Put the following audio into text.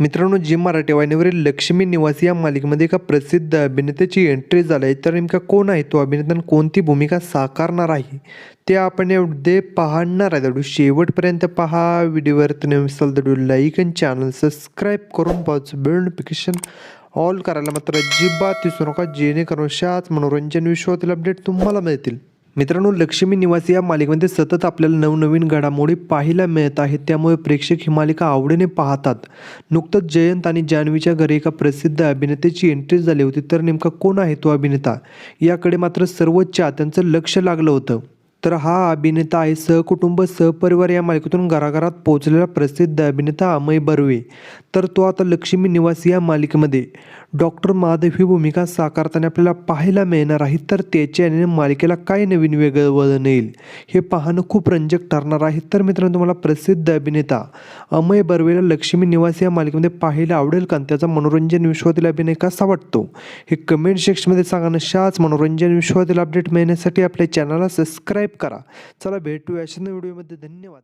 मित्रांनो जी मराठी वाहिनीवरील लक्ष्मी निवास या मालिकेमध्ये एका प्रसिद्ध अभिनेत्याची एंट्री झाली आहे. तर नेमका कोण आहे? तो अभिनेत्यानं कोणती भूमिका साकारणार आहे? ते आपण एवढे पाहणार आहे. व्हिडिओ शेवटपर्यंत पहा. व्हिडिओवर नवीन तर व्हिडिओ लाईक आणि चॅनल सबस्क्राईब करून पाहच. बेल नोटिफिकेशन ऑल करायला मात्र अजिबात विसरू नका. जेणेकरून शाच मनोरंजन विश्वातील अपडेट तुम्हाला मिळतील. मित्रांनो लक्ष्मी निवासी या मालिकेमध्ये सतत आपल्याला नवनवीन घडामोडी पाहायला मिळत आहेत. त्यामुळे प्रेक्षक ही मालिका आवडीने पाहतात. नुकतंच जयंत आणि जान्हवीच्या घरी एका प्रसिद्ध अभिनेत्याची एंट्री झाली होती. तर नेमका कोण आहे तो अभिनेता? याकडे मात्र सर्व चाहत्यांचं लक्ष लागलं होतं. तर हा अभिनेता आहे सहकुटुंब सहपरिवार या मालिकेतून घराघरात पोहोचलेला प्रसिद्ध अभिनेता अमय बर्वे. तर तो आता लक्ष्मी निवासी या मालिकेमध्ये. डॉक्टर महादेव ही भूमिका साकारताना आपल्याला पाहायला मिळणार आहे. तर त्याच्याने मालिकेला काय नवीन वेगळं वळण येईल हे पाहणं खूप रंजक ठरणार आहे. तर मित्रांनो तुम्हाला प्रसिद्ध अभिनेता अमय बर्वेला लक्ष्मी निवास या मालिकेमध्ये पाहायला आवडेल का? आणि त्याचा मनोरंजन विश्वातील अभिनय कसा वाटतो? हे कमेंट सेक्शनमध्ये सांगा नशाच मनोरंजन विश्वातील अपडेट मिळण्यासाठी आपल्या चॅनलला सबस्क्राईब करा. चला भेटूया अशा व्हिडिओमध्ये धन्यवाद.